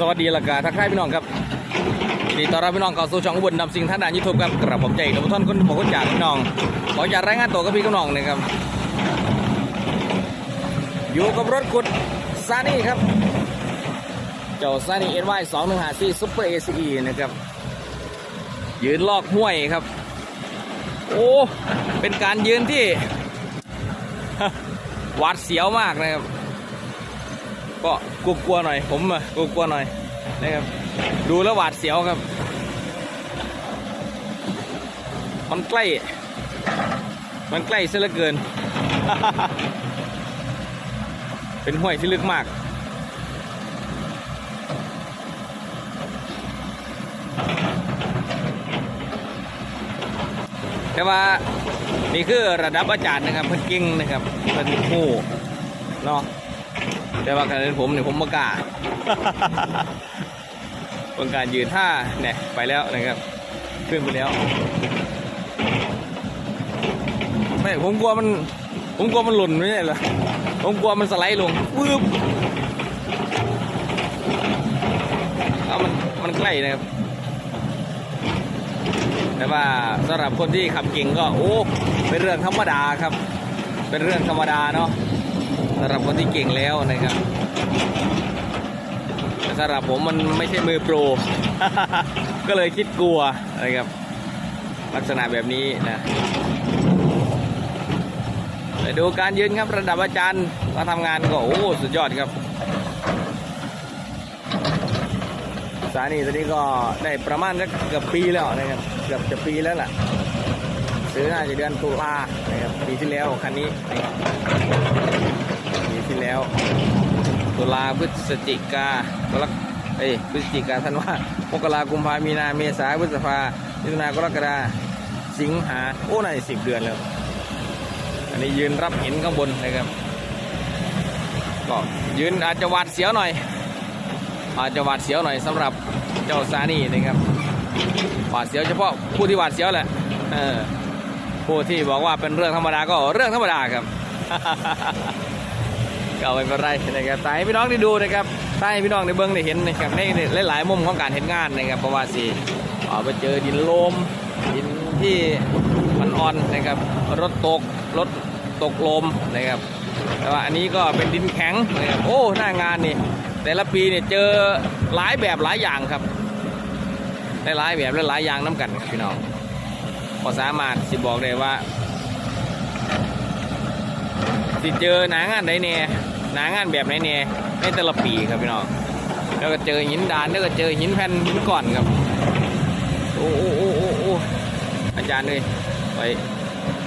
สวัสดีละกาทักทายพี่น้องครับดีต้อนรับพี่น้องเข้าสู่ช่องอุบลนำสิ่งท่านด่านยูทูบครับกระผมใจกับท่านคนบอกคนจากพี่น้อง ขออยากรายงานตัวกับพี่กับน้องนะครับ อยู่กับรถขุดซานี่ครับ เจ้าซานี่เอ็นวสองหนึ่งหาซีซุปเปอร์เอซีนะครับ ยืนลอกห้วยครับ โอ้ เป็นการยืนที่ หวาดเสียวมากนะครับ ก็กลัวๆหน่อย ผมอะกลัวๆหน่อยนะครับดูแล้วหวาดเสียวครับ มันใกล้ มันใกล้ซะเหลือเกิน เป็นห้วยที่ลึกมากแต่ว่านี่คือระดับอาจารย์นะครับเพิ่นเก่งนะครับเพิ่นโู้เนาะ แต่ว่าการเล่นผมเนี่ยผมไม่กล้าเป็นการยืนท่าเนี่ยไปแล้วนะครับ ขึ้นไปแล้วไม่ผมกลัวมัน ผมกลัวมันหล่นไม่ใช่เหรอผมกลัวมันสไลด์ลงวืบเอามันมันใกล้นะครับ แต่ว่าสำหรับคนที่ขับเก่งก็โอ้เป็นเรื่องธรรมดาครับ เป็นเรื่องธรรมดาเนาะ สำหรับคนที่เก่งแล้วนะครับแต่สำหรับผมมันไม่ใช่มือโปร ก็เลยคิดกลัวนะครับ ลักษณะแบบนี้นะไปดูการยืนครับระดับอาจารย์มาทำงานก็โอ้สุดยอดครับสถานีตัวนี้ก็ได้ประมาณสักเกือบปีแล้วนะครับเกือบจะปีแล้วล่ะซื้อน่าจะเดือนตุลานะครับปีที่แล้วคันนี้นะ ปีที่แล้ว ตุลาพฤศจิกากรกเอ้ยพฤศจิกาธันวามกรากุมภามีนาเมษาพฤษภามิถุนากรกฎาสิงหาโอ้นาจะสิบเดือนแล้ว อันนี้ยืนรับหินข้างบนนะครับก็ยืนอาจจะหวาดเสียวหน่อย อาจจะหวาดเสียวหน่อยสำหรับเจ้าซานี่นะครับหวาดเสียวเฉพาะผู้ที่หวาดเสียวแหละเออผู้ที่บอกว่าเป็นเรื่องธรรมดาก็เรื่องธรรมดาครับ ก็ไม่เป็นไรนะครับแต่ให้พี่น้องได้ดูนะครับถ้าให้พี่น้องได้เบิ้งได้เห็นนะครับในหลายๆมุมของการเห็นงานนะครับเพราะว่าสิเอาไปเจอดินโลมดินที่มันอ่อนนะครับรถตกรถตกลมนะครับแต่ว่าอันนี้ก็เป็นดินแข็งนะครับโอ้หน้างานนี่แต่ละปีเนี่ยเจอหลายแบบหลายอย่างครับได้หลายแบบและหลายอย่างน้ำกันครับพี่น้องพอสามารถสิบอกได้ว่าสิเจอหนางานไหนเนี่ย หนางานแบบไหนเนี่ยในแต่ละปีครับพี่น้องแล้วก็เจอหินดานแล้วก็เจอหินแผ่นหินก้อนครับ โอ้โอ้โอ้โอ้โอ้อาจารย์เลยไป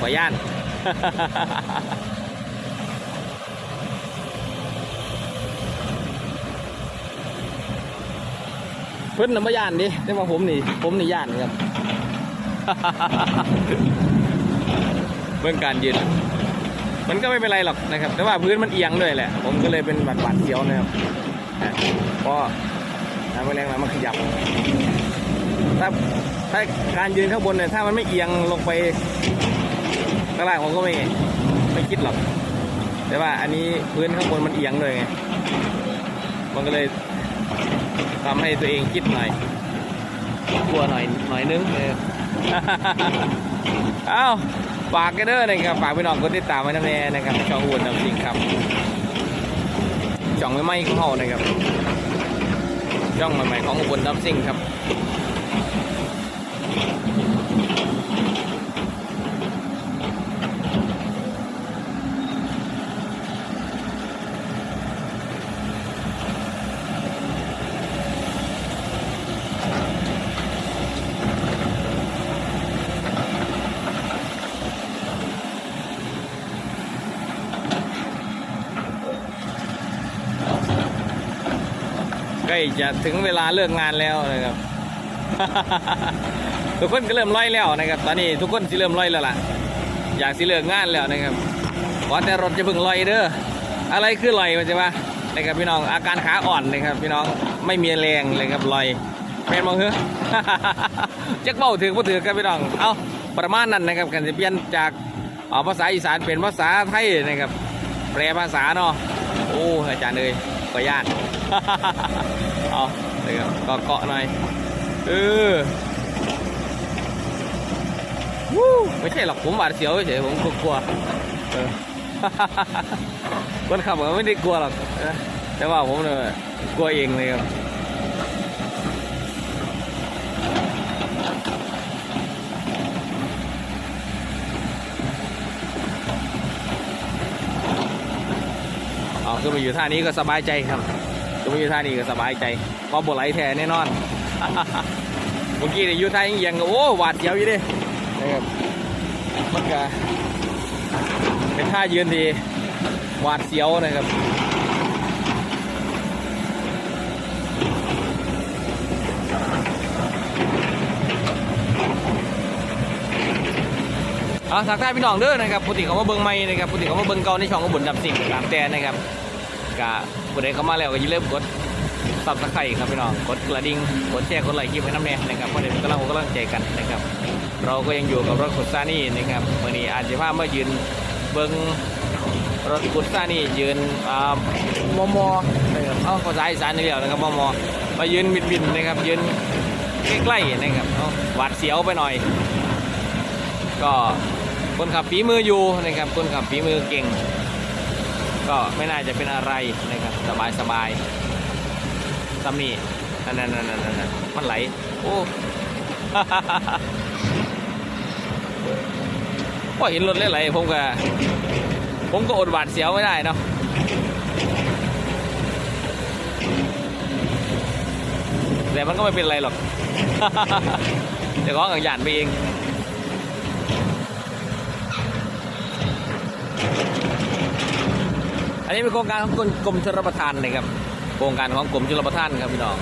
ขอย่านเพิ่นน่ะไม่ย่านดิแต่ว่าผมนี่ผมนี่ย่านครับเบื้องการยืน มันก็ไม่เป็นไรหรอกนะครับ แต่ว่าพื้นมันเอียงด้วยแหละ ผมก็เลยเป็นบาดบาดเสียวนะครับอะเพราะน้ำแรงแล้วมันขยับถ้าถ้าการยืนข้างบนเนี่ยถ้ามันไม่เอียงลงไปข้างล่างผมก็ไม่ไม่คิดหรอก แต่ว่าอันนี้พื้นข้างบนมันเอียงเลยไงมันก็เลยทำให้ตัวเองคิดหน่อยกลัวหน่อยหน่อยนึงเออเอ้า ฝากกันเด้อนะครับฝากพี่น้องกดติดตามไว้นะแน่นะครับช่องอุ่นน้ำสิงครับช่องใหม่ๆของเฮานะครับช่องใหม่ๆของอุบลน้ำสิ่งครับ ใกล้จะถึงเวลาเลิกงานแล้วนะครับ ทุกคนก็เริ่มร้อยแล้วนะครับ ตอนนี้ทุกคนสิเริ่มร้อยแล้วล่ะ อยากสิเลิกงานแล้วนะครับขอแต่รถจะเพิ่งลอยเด้ออะไรคือลอยมันจะว่านะครับพี่น้องอาการขาอ่อนนะครับ พี่น้องไม่มีแรงเลยครับลอยแม่นมองเหรอจักเบ้าถือบ่ถือครับพี่น้องเอาประมาณนั้นนะครับกันจะเปลี่ยนจากาภาษาอีสานเป็นภาษาไทยนะครับ แปลภาษาเนาะโอ้อาจารย์เลยขออนุญาต เอาเดี๋ยวก็เกาะหน่อยเออวู้ไม่ใช่หรอกผมหวาดเสียวเฉยผมกลัวเออคนขับก็ไม่ได้กลัวหรอกแต่ว่าผมเนี่ยกลัวเองเลยครับเอาขึ้นมาอยู่ท่านี้ก็สบายใจครับ มาอยู่ท่านี้ก็สบายใจเพราะบไหลแท้แน่นอน เมื่อกี้เนี่ยอยู่ท่ายังยังโอ้หวาดเสียวอยู่ดินะครับมันก็เป็นท่ายืนที่หวาดเสียวนะครับเอาทักทายพี่น้องเด้อนะครับปกติเขามาเบิ่งไม่นะครับปกติเขามาเบิ่งเก่าในช่องขบุญดับสิ่งตามแต่นะครับกะ ผู้ใดเข้ามาแล้วก็อย่าลืมกดซับสไครต์ครับพี่น้อง กดกระดิ่ง กดแชร์ กดไลค์คลิปให้น้ำแน่นะครับเพราะเดี๋ยวกำลังอกกำลังใจกันนะครับ เราก็ยังอยู่กับรถขุดซ่านี่นะครับวันนี้อาจจะพามายืนเบิ่งรถขุดซ่านี่ยืนมอมอนะครับเอาภาษาอีสานนี่เดียวนะครับมอมอมายืนบินบินนะครับยืนใกล้ๆนะครับหวาดเสียวไปหน่อย ก็คนขับฝีมืออยู่นะครับคนขับฝีมือเก่ง ก็ไม่น่าจะเป็นอะไรนะครับสบายสบายๆซัมนี่นั่นนั่นนั่นนั่นนั่นมันไหล โอ้พอเห็นรถไหลๆผมก็ผมก็อดหวาดเสียวไม่ได้เนาะแต่มันก็ไม่เป็นไรหรอกแต่ก็กังยานไปเอง อันนี้เป็นโครงการของกรมกรมชลประทานนะครับ โครงการของกรมชลประทานครับพี่น้อง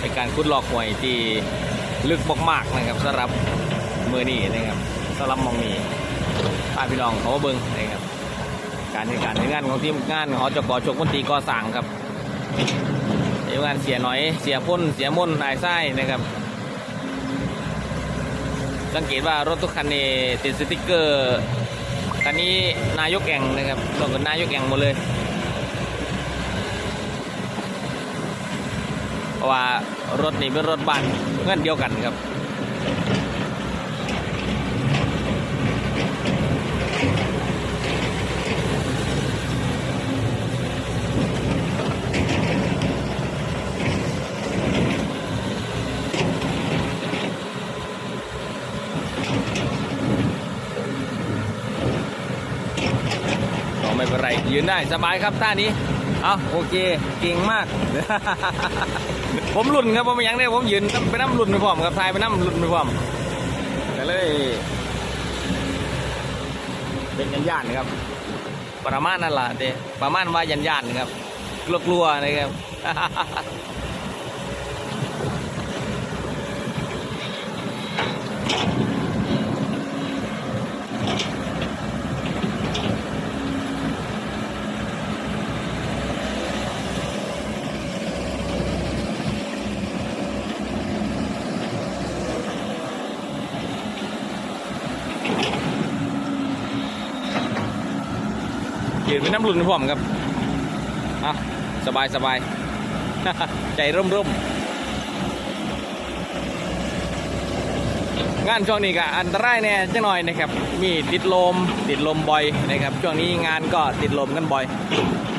เป็นการขุดลอกหวยที่ลึกมากๆนะครับสำหรับมือนี้นะครับสำหรับมองนี้พาพี่น้องเขาเบิ้งนะครับ การในการในงานของทีมงานขอจกอชกมนตรีก่อสั่งครับทีมงานเสียหน่อยเสียพ่นเสียม่นนายไส้นะครับ สังเกตว่ารถทุกคันนี่ติดสติกเกอร์ คันนี้นายกแอ่งนะครับลงกับนายกแอ่งหมดเลย เพราะว่ารถนี่เป็นรถบ้านเงื่อนเดียวกันครับ ไม่เป็นไร ยืนได้สบายครับท่านี้ เอาโอเค เก่งมาก ผมรุ่นครับผมยังได้ผมยืนไปน้ำรุ่นไปพร้อมครับทายไปน้ำรุ่นไปพร้อมก็เลย เป็นยันยานๆครับ ประมาณนั่นแหละเด้ประมาณว่ายันยานๆครับ กลัวๆนะครับ ยืนเป็นน้ำรุ่นพร้อมครับอะสบายสบายใจร่มร่มงานช่วงนี้ก็อันตรายแน่จังหน่อยนะครับ มีติดลมติดลมบ่อยนะครับ ช่วงนี้งานก็ติดลมกันบ่อย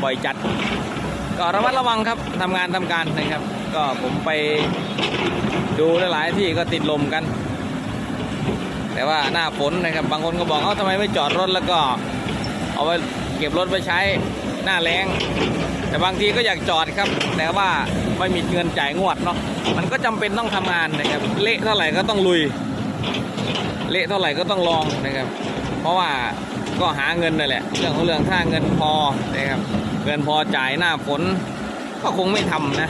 บ่อยจัด ก็ระมัดระวังครับทำงานทำการนะครับ ก็ผมไปดูหลายๆที่ก็ติดลมกัน แต่ว่าหน้าฝนนะครับ บางคนก็บอกเอ้าทำไมไม่จอดรถแล้วก็เอาไว้ ก็บรถไปใช้หน้าแรงแต่บางทีก็อยากจอดครับ แต่ว่าไม่มีเงินจ่ายงวดเนาะมันก็จำเป็นต้องทำงานนะครับ เละเท่าไหร่ก็ต้องลุย เละเท่าไหร่ก็ต้องลองนะครับ เพราะว่าก็หาเงินนั่นแหละเรื่องของเรื่องถ้าเงินพอนะครับเงินพอจ่ายหน้าฝนก็คงไม่ทำนะ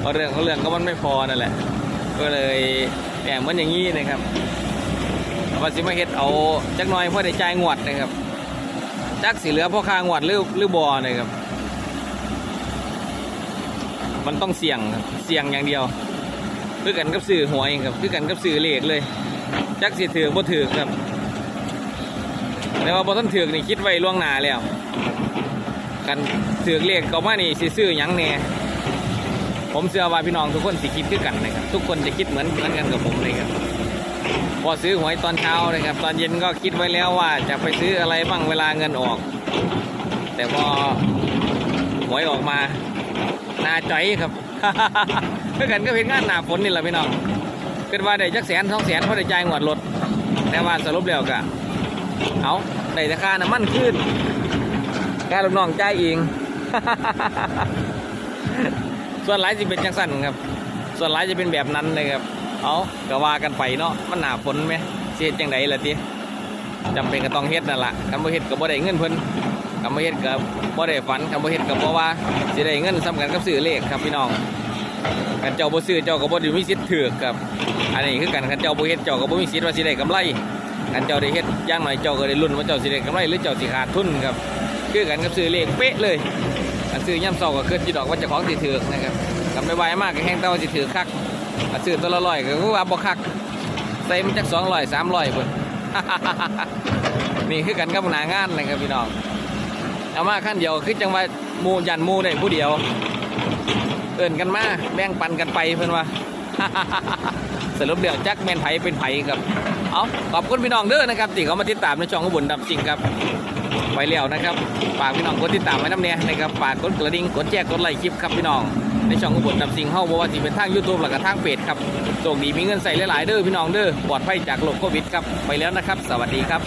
เพราะเรื่องของเรื่องก็มันไม่พอนั่นแหละ ก็เลยแอบมันอย่างนี้นะครับ ว่าสิมาเฮ็ดเอาจักหน่อยเพื่อได้จ่ายงวดนะครับจักสิเหลือพ่อค้างวดหรือหรือบอนะครับ มันต้องเสี่ยงครับเสี่ยงอย่างเดียวคือกันกับสื่อหวยครับคือกันกับสื่อเลขเลย จักสิถือบ่ถือครับแต่ว่าบ่ทันถือนี่คิดไว้ล่วงหน้าแล้วกันถือเลขก็มานี่สิซื้อหยังเนี่ยผมเชื่อว่าพี่น้องทุกคนสิคิดคือกันนะครับทุกคนจะคิดเหมือนเหมือนกันกับผมเลยครับ พอซื้อหวยตอนเช้านะครับ ตอนเย็นก็คิดไว้แล้วว่าจะไปซื้ออะไรบ้างเวลาเงินออก แต่พอหวยออกมาหน้าจ่อยครับเพื่อกันก็เป็นงานหนาฝนนี่แหละพี่น้องเป็นว่าได้จักแสนสองแสนเพราะได้จ่ายงวดรถแต่ว่าสรุปแล้วก็เอาได้แต่ค่าน้ำมันขึ้นค่าลูกน้องจ่ายเองส่วนหลายจะเป็นจังสั้นครับ ส่วนหลายจะเป็นแบบนั้นเลยครับ เอาก็ว่ากันไปเนาะมันหนาฝนไหมเสียจังไดล่ะทีจำเป็นก็ต้องเฮ็ดนั่นละคำว่าเฮ็ดก็บ่ได้เงินเพิ่นคำว่าเฮ็ดก็บ่ได้ฝันคำว่าเฮ็ดก็บ่ว่าสิได้เงินสำคัญกับซื้อเลขครับพี่น้องกันเจ้าบ่ซื้อเจ้าก็บ่ได้มีสิทธิ์ถือครับ อันนี้คือกันกันเจ้าบ่เฮ็ดเจ้าก็บ่มีสิทธิ์ว่าสิได้กำไรกันเจ้าได้เฮ็ดอย่างหน่อยเจ้าก็ได้ลุ้นว่าเจ้าสิได้กำไรหรือเจ้าสิขาดทุนครับคือกันกับซื้อเลขเป๊ะเลยอันซื้อย่ำเศร้าก็เกิดจีดอกว่าเจะของสิถือนะครับกำไม่ไหวมากก็แห้งเต้าสิถือคัก ซื้อตัวละร้อยก็คือว่าบ่คักใส่มันจักสองร้อยสามร้อยเพิ่นนี่คือกันกับหนางานนะครับพี่น้องเอามาขั้นเดียวคือจังว่ามูยันมูได้ผู้เดียว เอินกันมาแบ่งปันกันไปเพื่อนว่าสรุปเดี๋ยวจักแมนไผเป็นไผครับเอาขอบคุณพี่น้องเด้อนะครับที่เขามาติดตามในช่องขบุญดับจริงครับไปแล้วนะครับฝากพี่น้องกดติดตามไว้น้ำเนี่ยนะครับฝากกดกระดิ่งกดแจ้งกดไลค์คลิปครับพี่น้อง ในช่องขบุญดับจริงเฮาบ่ว่าสิเป็นทางยูทูบหรือกับทางเพจครับโชคดีมีเงินใส่หลายๆเด้อพี่น้องเด้อปลอดภัยจากโรคโควิดครับไปแล้วนะครับ สวัสดีครับ